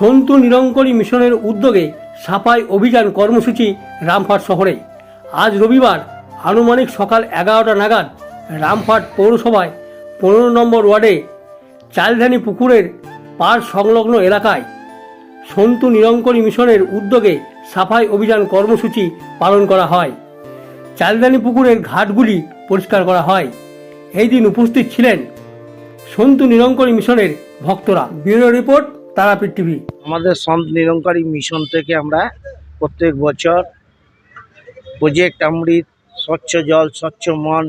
সন্তু নিরঙ্করী মিশনের উদ্যোগে সাফাই অভিযান কর্মসূচি রামপাট শহরে। আজ রবিবার আনুমানিক সকাল এগারোটা নাগাদ রামপাট পৌরসভায় পনেরো নম্বর ওয়ার্ডে চালধানি পুকুরের পাড় সংলগ্ন এলাকায় সন্তু নিরঙ্করী মিশনের উদ্যোগে সাফাই অভিযান কর্মসূচি পালন করা হয়। চালদানি পুকুরের ঘাটগুলি পরিষ্কার করা হয়। এই দিন উপস্থিত ছিলেন সন্তু নিরঙ্করী মিশনের ভক্তরা। Bureau report Tarapith TV. আমাদের সন্ত নিরঙ্কারী মিশন থেকে আমরা প্রত্যেক বছর প্রজেক্ট অমৃত, স্বচ্ছ জল, স্বচ্ছ মন,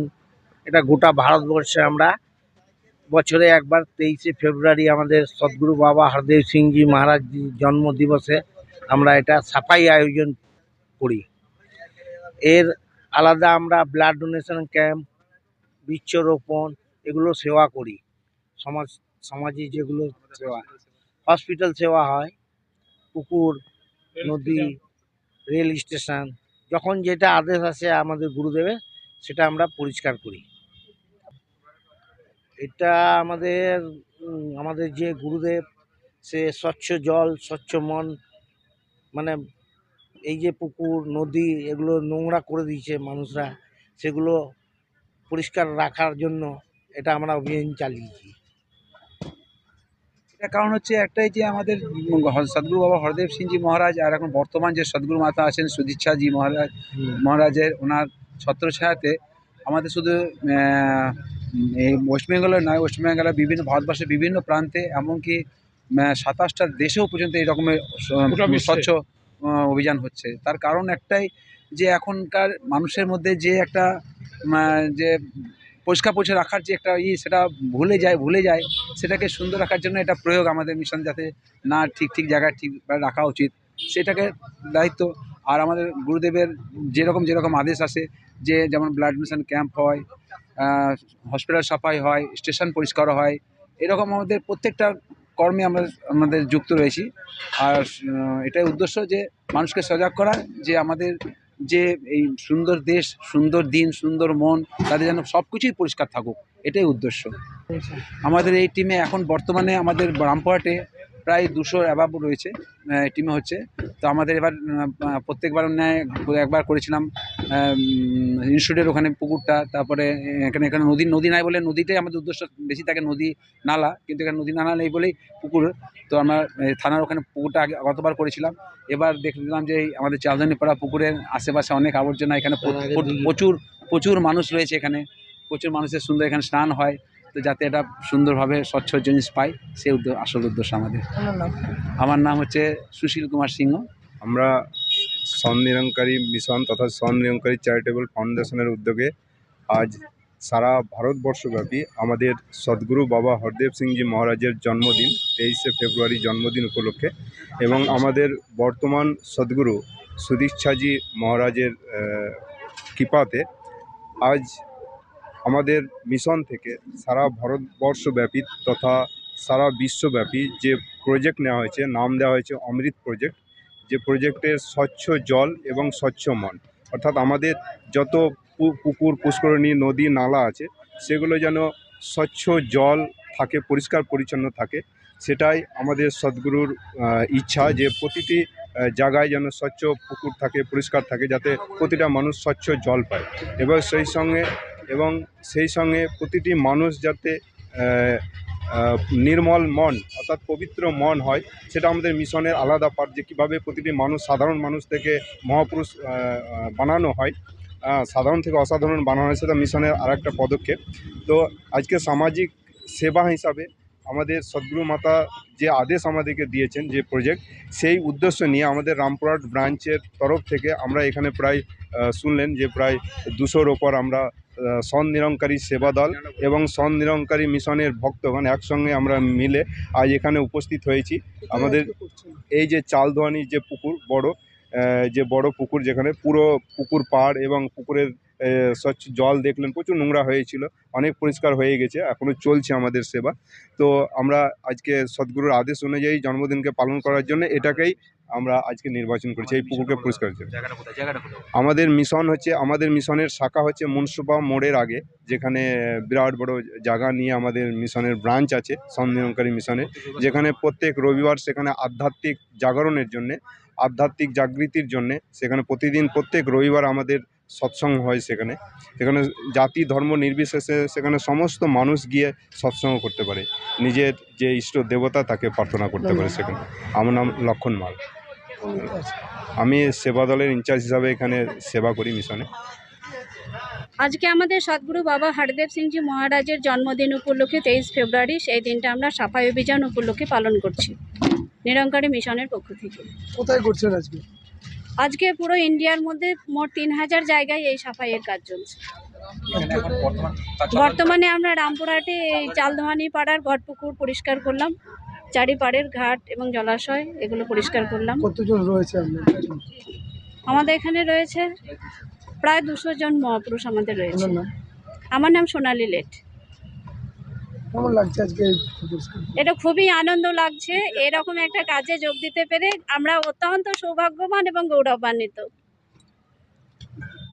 এটা গোটা ভারতবর্ষে আমরা বছরে একবার তেইশে ফেব্রুয়ারি আমাদের সদ্গুরু বাবা হরদেব সিংজি মহারাজ জন্ম দিবসে আমরা এটা সাফাই আয়োজন করি। এর আলাদা আমরা ব্লাড ডোনেশন ক্যাম্প বৃক্ষরোপণ, এগুলো সেবা করি। সমাজ, সমাজে যেগুলো সেবা। হসপিটাল সেবা হয় পুকুর নদী রেল স্টেশন যখন যেটা আদেশ আসে আমাদের গুরুদেবের সেটা আমরা পরিষ্কার করি। এটা আমাদের আমাদের যে গুরুদেব সে স্বচ্ছ জল স্বচ্ছ মন মানে এই যে পুকুর নদী এগুলো নোংরা করে দিয়েছে মানুষরা সেগুলো পরিষ্কার রাখার জন্য এটা আমরা অভিযান চালিয়েছি। কারণ হচ্ছে একটাই যে আমাদের সদ্গুরু বাবা হরদেব সিংজি মহারাজ আর এখন বর্তমান যে সদ্গুরু মাতা আছেন সুদীচ্ছাজি মহারাজ মহারাজের ওনার ছত্রছায়াতে আমাদের শুধু ওয়েস্ট বেঙ্গলে নয় ওয়েস্ট বেঙ্গলের বিভিন্ন ভারতবর্ষের বিভিন্ন প্রান্তে এমনকি সাতাশটা দেশেও পর্যন্ত এই রকমের স্বচ্ছ অভিযান হচ্ছে। তার কারণ একটাই যে এখনকার মানুষের মধ্যে যে একটা যে পরিষ্কার পরিচ্ছন্ন রাখার যে একটা ই, সেটা ভুলে যায় ভুলে যায়, সেটাকে সুন্দর রাখার জন্য এটা প্রয়োগ আমাদের মিশন যাতে না ঠিক ঠিক জায়গায় ঠিক রাখা উচিত। সেটাকে দায়িত্ব। আর আমাদের গুরুদেবের যেরকম যেরকম আদেশ আসে যে, যেমন ব্লাড মিশন ক্যাম্প হয় হসপিটাল সাফাই হয় স্টেশন পরিষ্কার হয়, এরকম আমাদের প্রত্যেকটা কর্মে আমরা, আমাদের যুক্ত রয়েছি। আর এটাই উদ্দেশ্য যে, মানুষকে সজাগ করা, যে আমাদের যে এই সুন্দর দেশ সুন্দর দিন সুন্দর মন তাদের যেন সব কিছুই পরিষ্কার থাকুক এটাই উদ্দেশ্য। আমাদের এই টিমে এখন বর্তমানে আমাদের রামপুরহাটে প্রায় দুশো অ্যাবাব রয়েছে টিমে হচ্ছে। তো আমাদের এবার প্রত্যেকবার ন্যায় একবার করেছিলাম ইনস্টিটিউটের ওখানে পুকুরটা তারপরে এখানে এখানে নদী নদী নাই বলে নদীটাই আমাদের উদ্দেশ্য বেশি থাকে নদী নালা কিন্তু এখানে নদী নালা নেই বলেই পুকুর। তো আমরা থানার ওখানে পুকুরটা আগে গতবার করেছিলাম। এবার দেখলাম যে আমাদের চালদানি পাড়া পুকুরের আশেপাশে অনেক আবর্জনা এখানে প্র- প্র- প্রচুর প্রচুর মানুষ রয়েছে এখানে। প্রচুর মানুষের সুন্দর এখানে স্নান হয়। তো যাতে এটা সুন্দরভাবে স্বচ্ছ জিনিস পাই সেই উদ্দেশ্য আসল উদ্দেশ্য আমাদের। আমার নাম হচ্ছে সুশীল কুমার সিংহ। আমরা স্বনিরঙ্কারী মিশন তথা স্বনিরঙ্কারী চ্যারিটেবল ফাউন্ডেশনের উদ্যোগে আজ সারা ভারতবর্ষব্যাপী আমাদের সদ্গুরু বাবা হরদেব সিংজি মহারাজের জন্মদিন তেইশে ফেব্রুয়ারি জন্মদিন উপলক্ষে এবং আমাদের বর্তমান সদ্গুরু সুদীক্ষাজি মহারাজের কৃপাতে আজ আমাদের মিশন থেকে সারা ভারতবর্ষব্যাপী তথা সারা বিশ্বব্যাপী যে প্রজেক্ট নেওয়া হয়েছে, নাম দেওয়া হয়েছে অমৃত প্রজেক্ট যে প্রজেক্টের স্বচ্ছ জল এবং স্বচ্ছ মন। অর্থাৎ আমাদের যত পুকুর, পুষ্করণী, নদী, নালা আছে, সেগুলো যেন স্বচ্ছ জল থাকে, পরিষ্কার, পরিচ্ছন্ন থাকে, সেটাই আমাদের সদ্গুরুর ইচ্ছা যে প্রতিটি জায়গায় যেন স্বচ্ছ পুকুর থাকে, পরিষ্কার থাকে, যাতে প্রতিটা মানুষ স্বচ্ছ জল পায়। এবং সেই সঙ্গে এবং সেই সঙ্গে প্রতিটি মানুষ যাতে নির্মল মন, অর্থাৎ পবিত্র মন হয়, সেটা আমাদের মিশনের আলাদা পার্ট যে কীভাবে প্রতিটি মানুষ, সাধারণ মানুষ থেকে মহাপুরুষ বানানো হয় সাধারণ থেকে অসাধারণ বানানো হয়, সেটা মিশনের আরেকটা পদক্ষেপ। তো আজকে সামাজিক সেবা হিসাবে আমাদের সদ্গুরু মাতা যে আদেশ আমাদেরকে দিয়েছেন যে প্রজেক্ট সেই উদ্দেশ্য নিয়ে আমাদের রামপুরহাট ব্রাঞ্চের তরফ থেকে আমরা এখানে প্রায় শুনলেন যে প্রায় দুশোর ওপর আমরা আহ, স্বনিরঙ্কারী সেবা দল এবং সন নিরঙ্কারী মিশনের ভক্তগণ একসঙ্গে আমরা মিলে আজ এখানে উপস্থিত হয়েছি। আমাদের এই যে চালধোয়ানির যে পুকুর বড় যে বড় পুকুর যেখানে পুরো পুকুর পাড় এবং পুকুরের স্বচ্ছ জল দেখলেন প্রচুর নোংরা হয়েছিল অনেক পরিষ্কার হয়ে গেছে এখনও চলছে আমাদের সেবা। তো আমরা আজকে সদ্গুরুর আদেশ অনুযায়ী জন্মদিনকে পালন করার জন্য এটাকেই আমরা আজকে নির্বাচন করেছি এই পুকুরকে পরিষ্কার আমাদের মিশন হচ্ছে আমাদের মিশনের শাখা হচ্ছে মুন্সুপা মোড়ের আগে যেখানে বিরাট বড় জায়গা নিয়ে আমাদের মিশনের ব্রাঞ্চ আছে সন্দেহকারী মিশনের যেখানে প্রত্যেক রবিবার সেখানে আধ্যাত্মিক জাগরণের জন্যে আধ্যাত্মিক জাগৃতির জন্যে সেখানে প্রতিদিন প্রত্যেক রবিবার আমাদের সৎসঙ্গ হয় সেখানে। সেখানে জাতি ধর্ম নির্বিশেষে সেখানে সমস্ত মানুষ গিয়ে সৎসঙ্গ করতে পারে। নিজের যে ইষ্ট দেবতা তাকে প্রার্থনা করতে পারে সেখানে। আমার নাম লক্ষণ মাল। আমি সেবা দলের ইনচার্জ হিসাবে এখানে সেবা করি মিশনে। আজকে আমাদের সদ্গুরু বাবা হরদেব সিংজি মহারাজের জন্মদিন উপলক্ষে তেইশ ফেব্রুয়ারি সেই দিনটা আমরা সাফাই অভিযান উপলক্ষে পালন করছি। নিরঙ্কারী মিশনের পক্ষ থেকে। কোথায় করছেন আজকে? আজকে পুরো ইন্ডিয়ার মধ্যে মোট তিন হাজার জায়গায় এই সাফাইয়ের কাজ চলছে। বর্তমানে আমরা রামপুরহাটে এই চালদোহানি পাড়ার ঘটপুকুর পরিষ্কার করলাম চারিপাড়ের ঘাট এবং জলাশয় এগুলো পরিষ্কার করলাম। কতজন রয়েছে আমাদের এখানে রয়েছে প্রায় দুশো জন মহাপুরুষ আমাদের রয়েছে। আমার নাম সোনালী লেট এটা খুবই আনন্দ লাগছে। এরকম একটা কাজে যোগ দিতে পেরে আমরা অত্যন্ত সৌভাগ্যবান এবং গৌরবান্বিত।